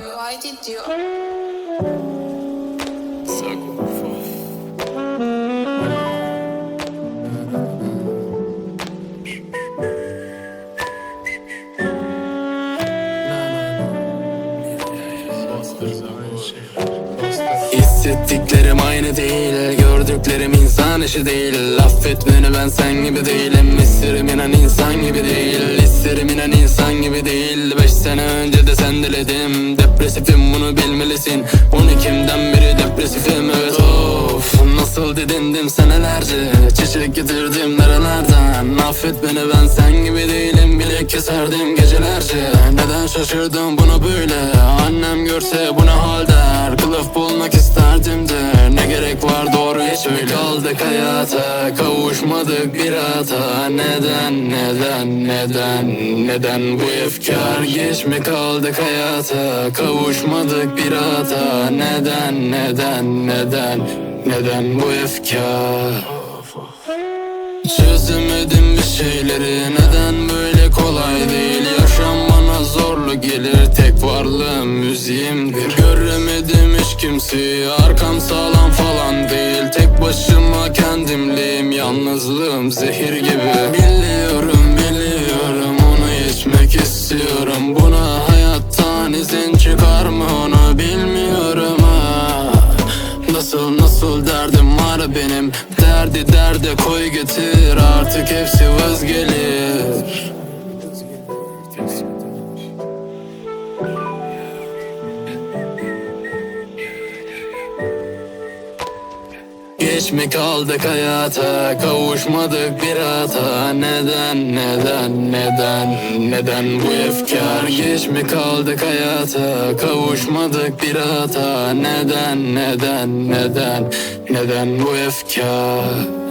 I did diyor. Hissettiklerim aynı değil Gördüklerim insan işi değil Affet beni ben sen gibi değilim İsterim inan insan gibi değil İsterim inan insan gibi değil sene önce de sen diledim. Depresifim bunu bilmelisin. 12'imden beri depresifim? Evet of. Nasıl didindim senelerce? Çiçek getirdim nerelerden? Affet beni ben sen gibi değilim. Bilek keserdim gecelerce. Neden şaşırdım buna böyle? Annem görse bu ne hal der? Kılıf bulmak isterdim de. Ne gerek var doğru hiç mi kaldık hayata Kavuşmadık bir hata Neden neden neden Neden bu efkar? Geç mi kaldık hayata? Kavuşmadık bir hata Neden neden neden Neden bu efkar? Çözemedim bir şeyleri. Neden böyle kolay değil? Yaşam bana zorlu gelir. Tek varlığım müziğimdir. Göremedim hiç kimseyi. Arkam sağlam Zehir gibi. Biliyorum biliyorum Onu içmek istiyorum. Buna hayattan izin çıkar mı onu bilmiyorum ha. Nasıl nasıl derdim var benim. Derdi derde koy getir Artık hepsi vazgelir Geç mi kaldık hayata? Kavuşmadık bir hata Neden neden neden Neden bu efkar? Geç mi kaldık hayata? Kavuşmadık bir hata Neden neden neden Neden bu efkar